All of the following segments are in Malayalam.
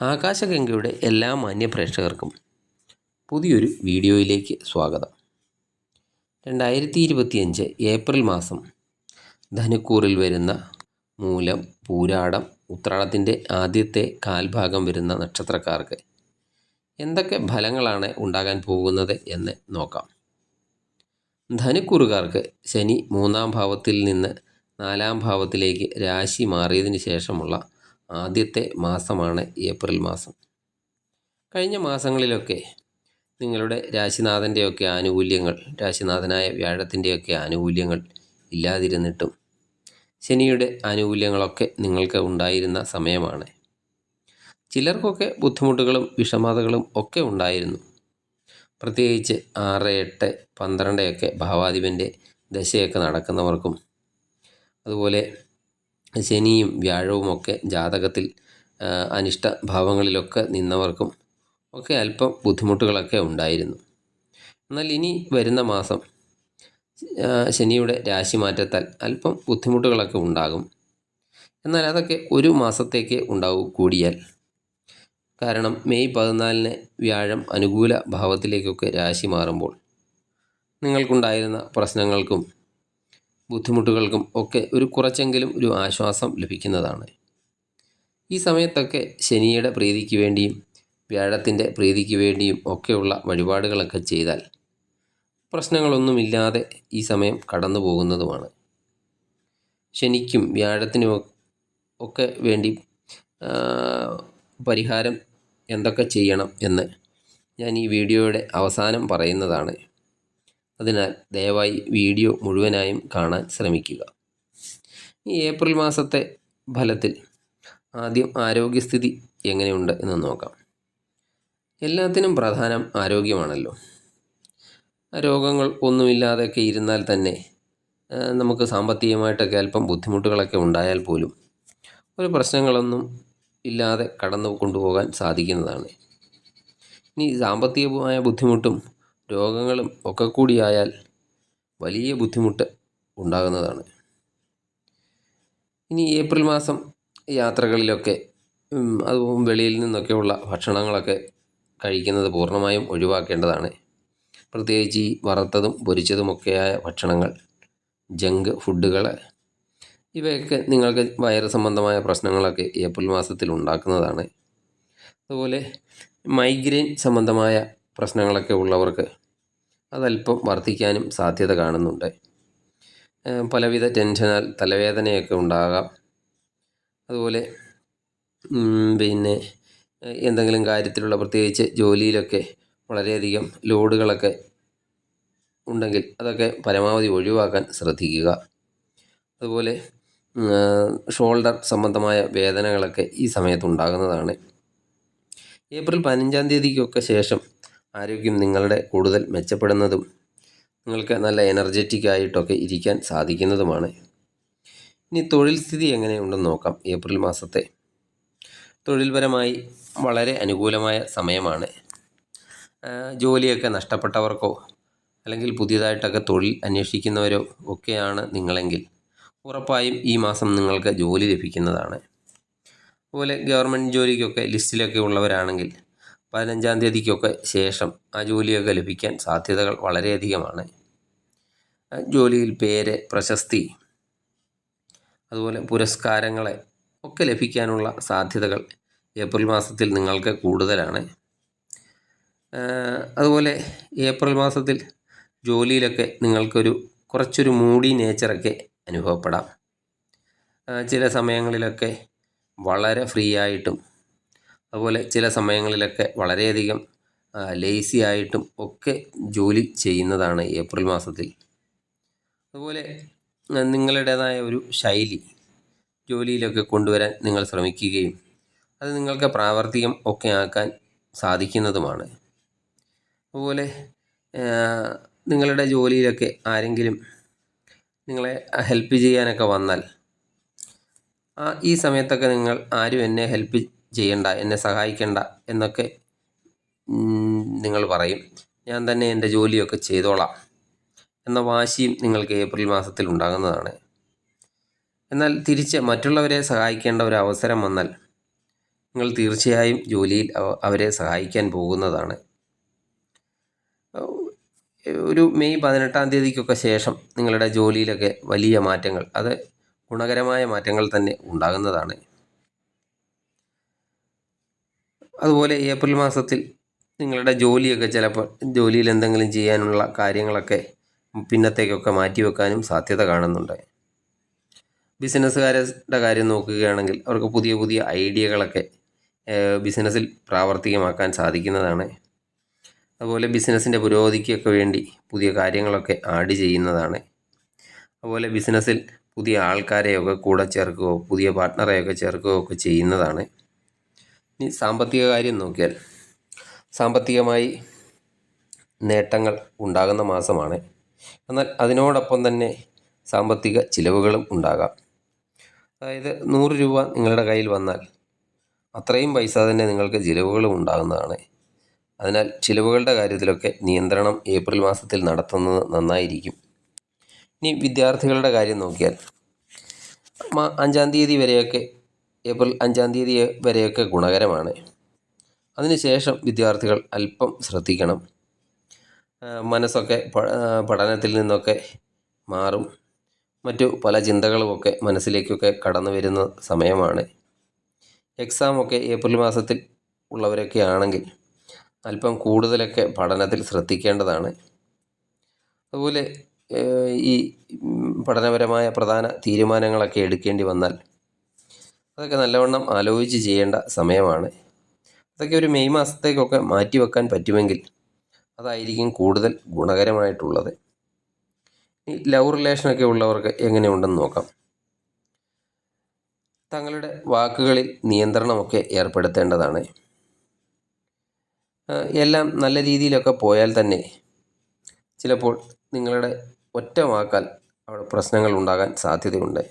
ആകാശഗംഗയുടെ എല്ലാ മാന്യപ്രേക്ഷകർക്കും പുതിയൊരു വീഡിയോയിലേക്ക് സ്വാഗതം. രണ്ടായിരത്തി ഇരുപത്തിയഞ്ച് ഏപ്രിൽ മാസം ധനുക്കൂറിൽ വരുന്ന മൂലം പൂരാടം ഉത്രാടത്തിന്റെ ആദ്യത്തെ കാൽഭാഗം വരുന്ന നക്ഷത്രക്കാർക്ക് എന്തൊക്കെ ഫലങ്ങളാണ് ഉണ്ടാകാൻ പോകുന്നത് എന്ന് നോക്കാം. ധനുക്കൂറുകാർക്ക് ശനി മൂന്നാം ഭാവത്തിൽ നിന്ന് നാലാം ഭാവത്തിലേക്ക് രാശി മാറിയതിന് ശേഷമുള്ള ആദ്യത്തെ മാസമാണ് ഏപ്രിൽ മാസം. കഴിഞ്ഞ മാസങ്ങളിലൊക്കെ നിങ്ങളുടെ രാശിനാഥന്റെയൊക്കെ ആനുകൂല്യങ്ങൾ രാശിനാഥനായ വ്യാഴത്തിന്റെയൊക്കെ ആനുകൂല്യങ്ങൾ ഇല്ലാതിരുന്നിട്ടും ശനിയുടെ ആനുകൂല്യങ്ങളൊക്കെ നിങ്ങൾക്ക് ഉണ്ടായിരുന്ന സമയമാണ്. ചിലർക്കൊക്കെ ബുദ്ധിമുട്ടുകളും വിഷമതകളും ഒക്കെ ഉണ്ടായിരുന്നു. പ്രത്യേകിച്ച് ആറ് എട്ട് പന്ത്രണ്ടൊക്കെ ഭാവാധിപന്റെ ദശയൊക്കെ നടക്കുന്നവർക്കും അതുപോലെ ശനിയും വ്യാഴവുമൊക്കെ ജാതകത്തിൽ അനിഷ്ട ഭാവങ്ങളിലൊക്കെ നിന്നവർക്കും ഒക്കെ അല്പം ബുദ്ധിമുട്ടുകളൊക്കെ ഉണ്ടായിരുന്നു. എന്നാൽ ഇനി വരുന്ന മാസം ശനിയുടെ രാശി മാറ്റത്താൽ അല്പം ബുദ്ധിമുട്ടുകളൊക്കെ ഉണ്ടാകും. എന്നാൽ അതൊക്കെ ഒരു മാസത്തേക്ക് ഉണ്ടാവും കൂടിയാൽ കാരണം മെയ് പതിനാലിന് വ്യാഴം അനുകൂല ഭാവത്തിലേക്കൊക്കെ രാശി മാറുമ്പോൾ നിങ്ങൾക്കുണ്ടായിരുന്ന പ്രശ്നങ്ങൾക്കും ബുദ്ധിമുട്ടുകൾക്കും ഒക്കെ ഒരു കുറച്ചെങ്കിലും ഒരു ആശ്വാസം ലഭിക്കുന്നതാണ്. ഈ സമയത്തൊക്കെ ശനിയുടെ പ്രീതിക്ക് വേണ്ടിയും വ്യാഴത്തിന്റെ പ്രീതിക്ക് വേണ്ടിയും ഒക്കെയുള്ള വഴിപാടുകളൊക്കെ ചെയ്താൽ പ്രശ്നങ്ങളൊന്നുമില്ലാതെ ഈ സമയം കടന്നു പോകുന്നതുമാണ്. ശനിക്കും വ്യാഴത്തിനും ഒക്കെ വേണ്ടി പരിഹാരം എന്തൊക്കെ ചെയ്യണം എന്ന് ഞാൻ ഈ വീഡിയോയുടെ അവസാനം പറയുന്നതാണ്. അതിനാൽ ദയവായി വീഡിയോ മുഴുവനായും കാണാൻ ശ്രമിക്കുക. ഈ ഏപ്രിൽ മാസത്തെ ഫലത്തിൽ ആദ്യം ആരോഗ്യസ്ഥിതി എങ്ങനെയുണ്ട് എന്ന് നോക്കാം. എല്ലാത്തിനും പ്രധാനം ആരോഗ്യമാണല്ലോ. രോഗങ്ങൾ ഒന്നുമില്ലാതെയൊക്കെ ഇരുന്നാൽ തന്നെ നമുക്ക് സാമ്പത്തികമായിട്ടൊക്കെ അല്പം ബുദ്ധിമുട്ടുകളൊക്കെ ഉണ്ടായാൽ പോലും ഒരു പ്രശ്നങ്ങളൊന്നും ഇല്ലാതെ കടന്നു കൊണ്ടുപോകാൻ സാധിക്കുന്നതാണ്. ഇനി സാമ്പത്തികമായ ബുദ്ധിമുട്ടും രോഗങ്ങളും ഒക്കെ കൂടിയായാൽ വലിയ ബുദ്ധിമുട്ട് ഉണ്ടാകുന്നതാണ്. ഇനി ഏപ്രിൽ മാസം യാത്രകളിലൊക്കെ അതും വെളിയിൽ നിന്നൊക്കെയുള്ള ഭക്ഷണങ്ങളൊക്കെ കഴിക്കുന്നത് പൂർണമായും ഒഴിവാക്കേണ്ടതാണ്. പ്രത്യേകിച്ച് ഈ വറുത്തതും പൊരിച്ചതുമൊക്കെയായ ഭക്ഷണങ്ങൾ ജങ്ക് ഫുഡുകൾ ഇവയൊക്കെ നിങ്ങൾക്ക് വയറ് സംബന്ധമായ പ്രശ്നങ്ങളൊക്കെ ഏപ്രിൽ മാസത്തിൽ ഉണ്ടാക്കുന്നതാണ്. അതുപോലെ മൈഗ്രെയിൻ സംബന്ധമായ പ്രശ്നങ്ങളൊക്കെ ഉള്ളവർക്ക് അതല്പം വർദ്ധിക്കാനും സാധ്യത കാണുന്നുണ്ട്. പലവിധ ടെൻഷനാൽ തലവേദനയൊക്കെ ഉണ്ടാകാം. അതുപോലെ പിന്നെ എന്തെങ്കിലും കാര്യത്തിലുള്ള പ്രത്യേകിച്ച് ജോലിയിലൊക്കെ വളരെയധികം ലോഡുകളൊക്കെ ഉണ്ടെങ്കിൽ അതൊക്കെ പരമാവധി ഒഴിവാക്കാൻ ശ്രദ്ധിക്കുക. അതുപോലെ ഷോൾഡർ സംബന്ധമായ വേദനകളൊക്കെ ഈ സമയത്ത് ഉണ്ടാകുന്നതാണ്. ഏപ്രിൽ പതിനഞ്ചാം തീയതിക്കൊക്കെ ശേഷം ആരോഗ്യം നിങ്ങളുടെ കൂടുതൽ മെച്ചപ്പെടുന്നതും നിങ്ങൾക്ക് നല്ല എനർജറ്റിക് ആയിട്ടൊക്കെ ഇരിക്കാൻ സാധിക്കുന്നതുമാണ്. ഇനി തൊഴിൽ സ്ഥിതി എങ്ങനെയുണ്ടെന്ന് നോക്കാം. ഏപ്രിൽ മാസത്തെ തൊഴിൽപരമായി വളരെ അനുകൂലമായ സമയമാണ്. ജോലിയൊക്കെ നഷ്ടപ്പെട്ടവർക്കോ അല്ലെങ്കിൽ പുതിയതായിട്ടൊക്കെ തൊഴിൽ അന്വേഷിക്കുന്നവരോ ഒക്കെയാണ് നിങ്ങളെങ്കിൽ ഉറപ്പായും ഈ മാസം നിങ്ങൾക്ക് ജോലി ലഭിക്കുന്നതാണ്. അതുപോലെ ഗവൺമെന്റ് ജോലിക്കൊക്കെ ലിസ്റ്റിലൊക്കെ ഉള്ളവരാണെങ്കിൽ പതിനഞ്ചാം തീയതിക്കൊക്കെ ശേഷം ആ ജോലിയൊക്കെ ലഭിക്കാൻ സാധ്യതകൾ വളരെയധികമാണ്. ജോലിയിൽ പേര് പ്രശസ്തി അതുപോലെ പുരസ്കാരങ്ങളെ ഒക്കെ ലഭിക്കാനുള്ള സാധ്യതകൾ ഏപ്രിൽ മാസത്തിൽ നിങ്ങൾക്ക് കൂടുതലാണ്. അതുപോലെ ഏപ്രിൽ മാസത്തിൽ ജോലിയിലൊക്കെ നിങ്ങൾക്കൊരു കുറച്ചൊരു മൂടി നേച്ചറൊക്കെ അനുഭവപ്പെടാം. ചില സമയങ്ങളിലൊക്കെ വളരെ ഫ്രീ ആയിട്ടും അതുപോലെ ചില സമയങ്ങളിലൊക്കെ വളരെയധികം ലേസി ആയിട്ടും ഒക്കെ ജോലി ചെയ്യുന്നതാണ് ഏപ്രിൽ മാസത്തിൽ. അതുപോലെ നിങ്ങളുടേതായ ഒരു ശൈലി ജോലിയിലൊക്കെ കൊണ്ടുവരാൻ നിങ്ങൾ ശ്രമിക്കുകയും അത് നിങ്ങൾക്ക് പ്രാവർത്തികം ഒക്കെ ആക്കാൻ സാധിക്കുന്നതുമാണ്. അതുപോലെ നിങ്ങളുടെ ജോലിയിലൊക്കെ ആരെങ്കിലും നിങ്ങളെ ഹെൽപ്പ് ചെയ്യാനൊക്കെ വന്നാൽ ആ ഈ സമയത്തൊക്കെ നിങ്ങൾ ആരും എന്നെ ഹെൽപ്പ് ചെയ്യണ്ട എന്നെ സഹായിക്കണ്ട എന്നൊക്കെ നിങ്ങൾ പറയും. ഞാൻ തന്നെ എന്റെ ജോലിയൊക്കെ ചെയ്തോളാം എന്ന വാശിയും നിങ്ങൾക്ക് ഏപ്രിൽ മാസത്തിൽ ഉണ്ടാകുന്നതാണ്. എന്നാൽ തിരിച്ച് മറ്റുള്ളവരെ സഹായിക്കേണ്ട ഒരു അവസരം വന്നാൽ നിങ്ങൾ തീർച്ചയായും ജോലിയിൽ അവരെ സഹായിക്കാൻ പോകുന്നതാണ്. ഒരു മെയ് പതിനെട്ടാം തീയതിക്കൊക്കെ ശേഷം നിങ്ങളുടെ ജോലിയിലൊക്കെ വലിയ മാറ്റങ്ങൾ അത് ഗുണകരമായ മാറ്റങ്ങൾ തന്നെ ഉണ്ടാകുന്നതാണ്. അതുപോലെ ഏപ്രിൽ മാസത്തിൽ നിങ്ങളുടെ ജോലിയൊക്കെ ചിലപ്പോൾ ജോലിയിൽ എന്തെങ്കിലും ചെയ്യാനുള്ള കാര്യങ്ങളൊക്കെ പിന്നത്തേക്കൊക്കെ മാറ്റി മാറ്റിവെക്കാനും സാധ്യത കാണുന്നുണ്ട്. ബിസിനസ്സുകാരുടെ കാര്യം നോക്കുകയാണെങ്കിൽ അവർക്ക് പുതിയ പുതിയ ഐഡിയകളൊക്കെ ബിസിനസ്സിൽ പ്രാവർത്തികമാക്കാൻ സാധിക്കുന്നതാണ്. അതുപോലെ ബിസിനസ്സിന്റെ പുരോഗതിക്കൊക്കെ വേണ്ടി പുതിയ കാര്യങ്ങളൊക്കെ ആഡ് ചെയ്യുന്നതാണ്. അതുപോലെ ബിസിനസ്സിൽ പുതിയ ആൾക്കാരെയൊക്കെ കൂടെ ചേർക്കുകയോ പുതിയ പാർട്ട്ണറെയൊക്കെ ചേർക്കുകയോ ഒക്കെ ചെയ്യുന്നതാണ്. ഇനി സാമ്പത്തിക കാര്യം നോക്കിയാൽ സാമ്പത്തികമായി നേട്ടങ്ങൾ ഉണ്ടാകുന്ന മാസമാണ്. എന്നാൽ അതിനോടൊപ്പം തന്നെ സാമ്പത്തിക ചിലവുകളും ഉണ്ടാകാം. അതായത് നൂറ് രൂപ നിങ്ങളുടെ കയ്യിൽ വന്നാൽ അത്രയും പൈസ തന്നെ നിങ്ങൾക്ക് ചിലവുകളും ഉണ്ടാകുന്നതാണ്. അതിനാൽ ചിലവുകളുടെ കാര്യത്തിലൊക്കെ നിയന്ത്രണം ഏപ്രിൽ മാസത്തിൽ നടത്തുന്നത് നന്നായിരിക്കും. ഇനി വിദ്യാർത്ഥികളുടെ കാര്യം നോക്കിയാൽ അഞ്ചാം തീയതി വരെയൊക്കെ ഏപ്രിൽ അഞ്ചാം തീയതി വരെയൊക്കെ ഗുണകരമാണ്. അതിനുശേഷം വിദ്യാർത്ഥികൾ അല്പം ശ്രദ്ധിക്കണം. മനസ്സൊക്കെ പഠനത്തിൽ നിന്നൊക്കെ മാറും. മറ്റു പല ചിന്തകളുമൊക്കെ മനസ്സിലേക്കൊക്കെ കടന്നു വരുന്ന സമയമാണ്. എക്സാമൊക്കെ ഏപ്രിൽ മാസത്തിൽ ഉള്ളവരൊക്കെ ആണെങ്കിൽ അല്പം കൂടുതലൊക്കെ പഠനത്തിൽ ശ്രദ്ധിക്കേണ്ടതാണ്. അതുപോലെ ഈ പഠനപരമായ പ്രധാന തീരുമാനങ്ങളൊക്കെ എടുക്കേണ്ടി വന്നാൽ അതൊക്കെ നല്ലവണ്ണം ആലോചിച്ച് ചെയ്യേണ്ട സമയമാണ്. അതൊക്കെ ഒരു മെയ് മാസത്തേക്കൊക്കെ മാറ്റിവെക്കാൻ പറ്റുമെങ്കിൽ അതായിരിക്കും കൂടുതൽ ഗുണകരമായിട്ടുള്ളത്. ഈ ലവ് റിലേഷനൊക്കെ ഉള്ളവർക്ക് എങ്ങനെയുണ്ടെന്ന് നോക്കാം. തങ്ങളുടെ വാക്കുകളിൽ നിയന്ത്രണമൊക്കെ ഏർപ്പെടുത്തേണ്ടതാണ്. എല്ലാം നല്ല രീതിയിലൊക്കെ പോയാൽ തന്നെ ചിലപ്പോൾ നിങ്ങളുടെ ഒറ്റ വാക്കാൽ അവിടെ പ്രശ്നങ്ങൾ ഉണ്ടാകാൻ സാധ്യതയുണ്ട്.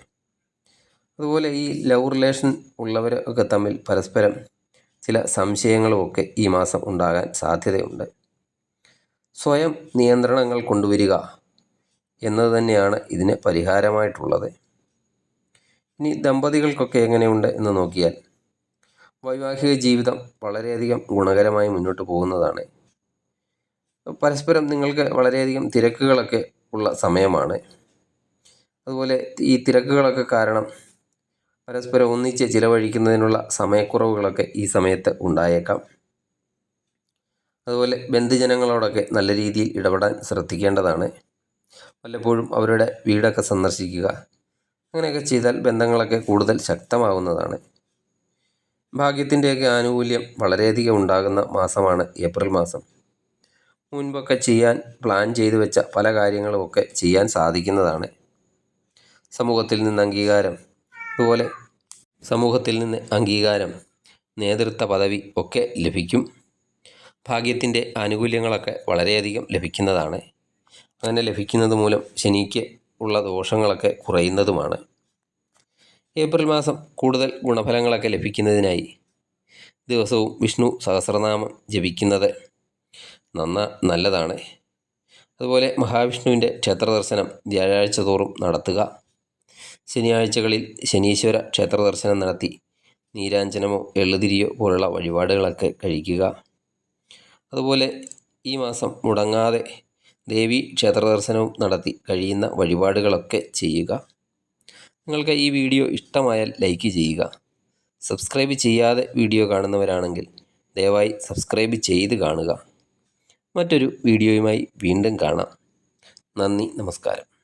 അതുപോലെ ഈ ലവ് റിലേഷൻ ഉള്ളവർ ഒക്കെ തമ്മിൽ പരസ്പരം ചില സംശയങ്ങളുമൊക്കെ ഈ മാസം ഉണ്ടാകാൻ സാധ്യതയുണ്ട്. സ്വയം നിയന്ത്രണങ്ങൾ കൊണ്ടുവരിക എന്നത് തന്നെയാണ് ഇതിന് പരിഹാരമായിട്ടുള്ളത്. ഇനി ദമ്പതികൾക്കൊക്കെ എങ്ങനെയുണ്ട് എന്ന് നോക്കിയാൽ വൈവാഹിക ജീവിതം വളരെയധികം ഗുണകരമായി മുന്നോട്ട് പോകുന്നതാണ്. പരസ്പരം നിങ്ങൾക്ക് വളരെയധികം തിരക്കുകളൊക്കെ ഉള്ള സമയമാണ്. അതുപോലെ ഈ തിരക്കുകളൊക്കെ കാരണം പരസ്പരം ഒന്നിച്ച് ചിലവഴിക്കുന്നതിനുള്ള സമയക്കുറവുകളൊക്കെ ഈ സമയത്ത് ഉണ്ടായേക്കാം. അതുപോലെ ബന്ധുജനങ്ങളോടൊക്കെ നല്ല രീതിയിൽ ഇടപെടാൻ ശ്രദ്ധിക്കേണ്ടതാണ്. പലപ്പോഴും അവരുടെ വീടൊക്കെ സന്ദർശിക്കുക അങ്ങനെയൊക്കെ ചെയ്താൽ ബന്ധങ്ങളൊക്കെ കൂടുതൽ ശക്തമാകുന്നതാണ്. ഭാഗ്യത്തിന്റെയൊക്കെ ആനുകൂല്യം വളരെയധികം ഉണ്ടാകുന്ന മാസമാണ് ഏപ്രിൽ മാസം. മുൻപൊക്കെ ചെയ്യാൻ പ്ലാൻ ചെയ്തു വെച്ച പല കാര്യങ്ങളുമൊക്കെ ചെയ്യാൻ സാധിക്കുന്നതാണ്. സമൂഹത്തിൽ നിന്ന് അംഗീകാരം അതുപോലെ സമൂഹത്തിൽ നിന്ന് അംഗീകാരം നേതൃത്വ പദവി ഒക്കെ ലഭിക്കും. ഭാഗ്യത്തിന്റെ ആനുകൂല്യങ്ങളൊക്കെ വളരെയധികം ലഭിക്കുന്നതാണ്. അങ്ങനെ ലഭിക്കുന്നത് മൂലം ശനിക്ക് ഉള്ള ദോഷങ്ങളൊക്കെ കുറയുന്നതുമാണ്. ഏപ്രിൽ മാസം കൂടുതൽ ഗുണഫലങ്ങളൊക്കെ ലഭിക്കുന്നതിനായി ദിവസവും വിഷ്ണു സഹസ്രനാമം ജപിക്കുന്നത് നന്ന നല്ലതാണ്. അതുപോലെ മഹാവിഷ്ണുവിന്റെ ക്ഷേത്ര ദർശനം വ്യാഴാഴ്ച തോറും നടത്തുക. ശനിയാഴ്ചകളിൽ ശനീശ്വര ക്ഷേത്ര ദർശനം നടത്തി. നീരാഞ്ജനമോ എള്ളുതിരിയോ പോലുള്ള വഴിപാടുകളൊക്കെ കഴിക്കുക. അതുപോലെ ഈ മാസം മുടങ്ങാതെ ദേവി ക്ഷേത്ര ദർശനവും നടത്തി കഴിയുന്ന വഴിപാടുകളൊക്കെ ചെയ്യുക. നിങ്ങൾക്ക് ഈ വീഡിയോ ഇഷ്ടമായാൽ ലൈക്ക് ചെയ്യുക. സബ്സ്ക്രൈബ് ചെയ്യാതെ വീഡിയോ കാണുന്നവരാണെങ്കിൽ ദയവായി സബ്സ്ക്രൈബ് ചെയ്ത് കാണുക. മറ്റൊരു വീഡിയോയുമായി വീണ്ടും കാണാം. നന്ദി നമസ്കാരം.